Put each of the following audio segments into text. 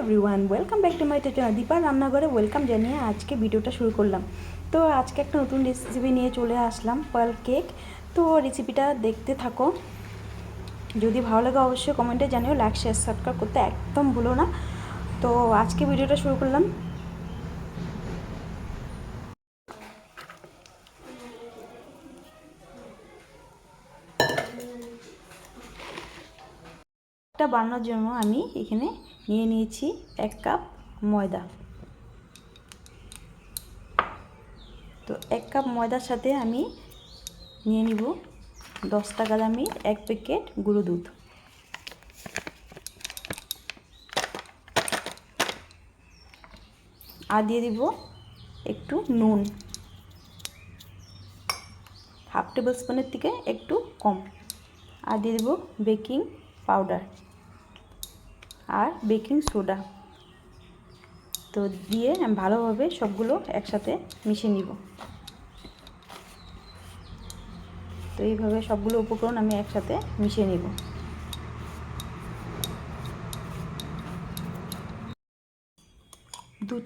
Everyone welcome back to my channel দীপার রান্নাঘরে welcome জানিয়ে আজকে ভিডিওটা শুরু করলাম। তো আজকে একটা নতুন রেসিপি নিয়ে চলে আসলাম পার্ল কেক তো রেসিপিটা দেখতে থাকো। যদি ভালো লাগে অবশ্যই কমেন্টে জানিও লাইক শেয়ার সাবস্ক্রাইব করতে একদম ভুলো না। তো আজকে ভিডিওটা শুরু করলাম। বানানোর জন্য আমি এখানে নিয়ে নিয়েছি এক কাপ ময়দা। তো এক কাপ ময়দার সাথে আমি নিয়ে নিব দশ টাকা এক প্যাকেট গুঁড়ো দুধ। আর দিয়ে দিব একটু নুন। হাফ টেবিল স্পুনের থেকে একটু কম। আর দিয়ে দেবো বেকিং পাউডার। আর বেকিং সোডা। তো দিয়ে আমি ভালোভাবে সবগুলো একসাথে মিশিয়ে নিব। তো এইভাবে সবগুলো উপকরণ আমি একসাথে মিশিয়ে নিব। দু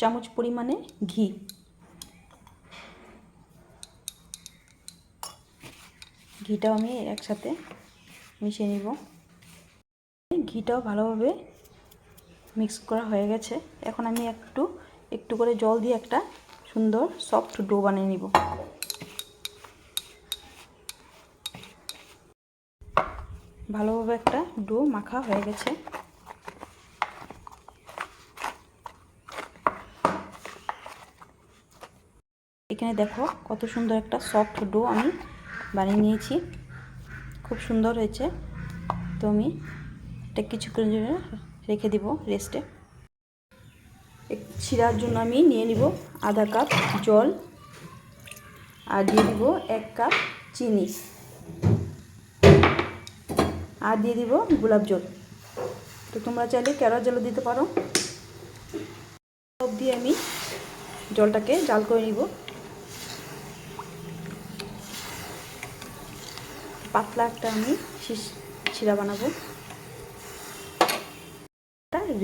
চামচ পরিমাণে ঘি। ঘিটাও আমি একসাথে মিশিয়ে নিব। ঘিটাও ভালোভাবে মিক্স করা হয়ে গেছে। এখন আমি একটু একটু করে জল দিয়ে একটা সুন্দর সফট ডো বানিয়ে নিব। ভালোভাবে একটা ডো মাখা হয়ে গেছে। এখানে দেখো কত সুন্দর একটা সফট ডো আমি বানিয়ে নিয়েছি। খুব সুন্দর হয়েছে। তো আমি এটা কিছুক্ষণের জন্য রেখে দিব রেস্টে। ছিঁড়ার জন্য আমি নিয়ে নিব আধা কাপ জল আর দিয়ে দিব এক কাপ চিনি আর দিয়ে দিব গোলাপ জল। তো তোমরা চাইলে কেরোর জলও দিতে পারো। সব দিয়ে আমি জলটাকে জাল করে নিব। পাতলা একটা আমি ছিঁড়া বানাবো।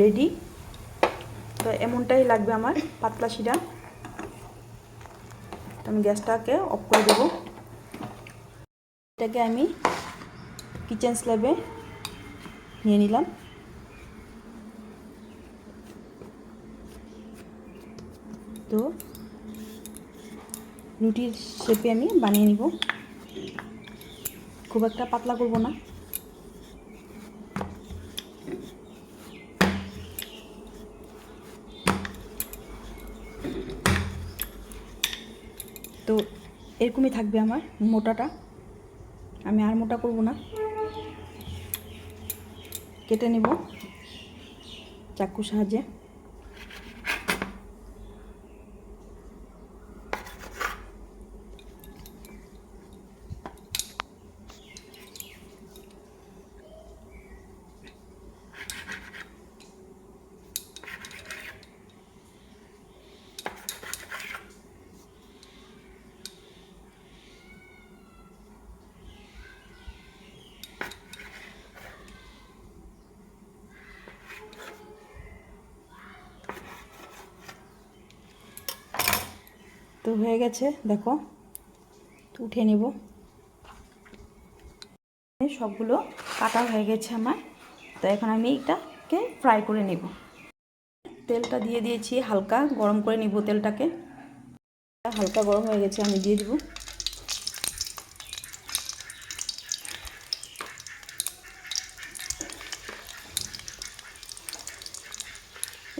রেডি তো এমনটাই লাগবে আমার, পাতলা শিরা। তো আমি গ্যাসটাকে অফ করে দেবো। এটাকে আমি কিচেন স্ল্যাবে নিয়ে নিলাম। তো রুটির শেপে আমি বানিয়ে নিব। খুব একটা পাতলা করব না তো এরকমই থাকবে আমার মোটাটা। আমি আর মোটা করব না। কেটে নেব। চাকুর সাহায্যে। তো হয়ে গেছে, দেখো। উঠে নেব। সবগুলো কাটা হয়ে গেছে আমার। তো এখন আমি এটাকে ফ্রাই করে নেব। তেলটা দিয়ে দিয়েছি হালকা, গরম করে নিব তেলটাকে। হালকা গরম হয়ে গেছে, আমি দিয়ে দিব।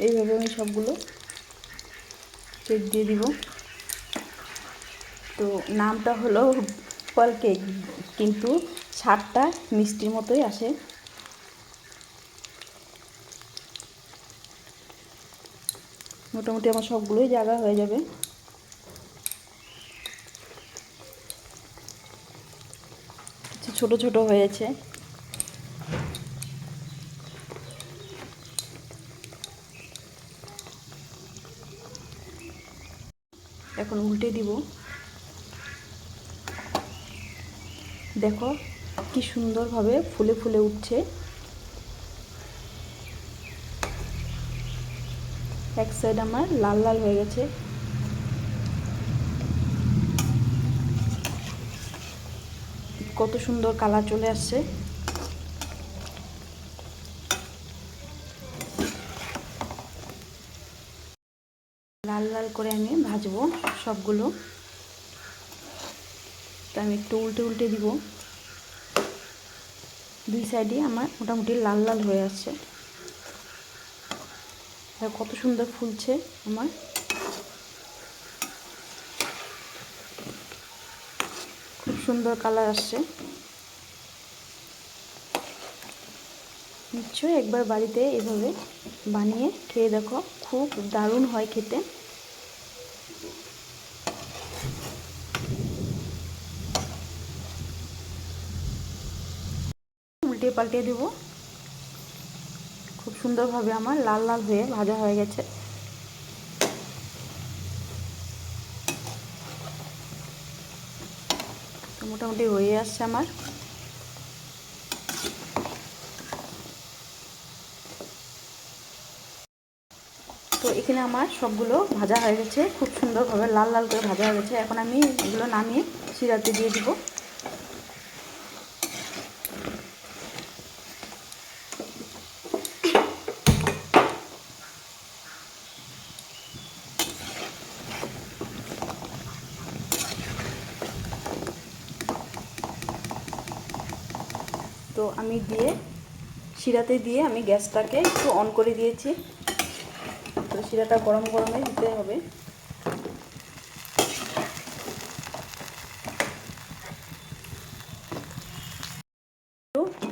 এইভাবে আমি সবগুলো কেক দিয়ে দিব। তো নামটা হলো ফল কেক, কিন্তু স্বাদটা মিষ্টির মতোই আসে। মোটামুটি আমার সবগুলোই জায়গা হয়ে যাবে। ছোট ছোট হয়েছে। এখন উল্টে দিব। দেখো কি সুন্দরভাবে ফুলে ফুলে উঠছে। এক সাইড আমার লাল লাল হয়ে গেছে। কত সুন্দর কালার চলে আসছে। লাল লাল করে আমি ভাজবো সবগুলো। তো আমি একটু উল্টে উল্টে দিব। দুই সাইডে আমার মোটামুটি লাল লাল হয়ে আসছে। দেখো কত সুন্দর ফুলছে আমার। খুব সুন্দর কালার আসছে। নিশ্চয়ই একবার বাড়িতে এভাবে বানিয়ে খেয়ে দেখো, খুব দারুণ হয় খেতে। উল্টে পাল্টে দেব। খুব সুন্দরভাবে আমার লাল লাল হয়ে ভাজা হয়ে গেছে। মোটামুটি হয়ে আসছে আমার। তো এখানে আমার সবগুলো ভাজা হয়ে গেছে। খুব সুন্দরভাবে লাল লাল করে ভাজা হয়ে গেছে। এখন আমি এগুলো নামিয়ে শিরাতে দিয়ে দিব। তো আমি দিয়ে, শিরাতে দিয়ে আমি গ্যাসটাকে একটু অন করে দিয়েছি। তো শিরাটা গরম গরমে দিতে হবে।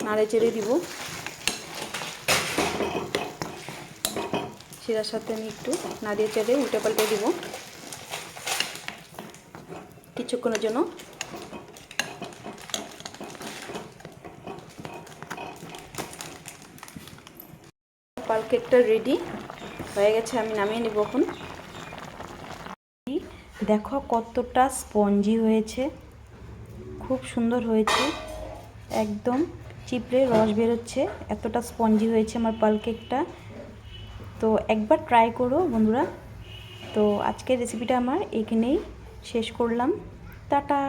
নাড়ে চেড়ে দিব। শিরার সাথে আমি একটু নাড়িয়ে চেড়ে উল্টে পাল্টে দিব। কিছুক্ষণের জন্য পাল কেকটা রেডি হয়ে গেছে, আমি নামিয়ে নেব এখন। দেখো কতটা স্পঞ্জি হয়েছে। খুব সুন্দর হয়েছে। একদম চিপড়ে রস বেরোচ্ছে। এতটা স্পঞ্জি হয়েছে আমার পাল কেকটা। তো একবার ট্রাই করো বন্ধুরা। তো আজকের রেসিপিটা আমার এখানেই শেষ করলাম। টাটা!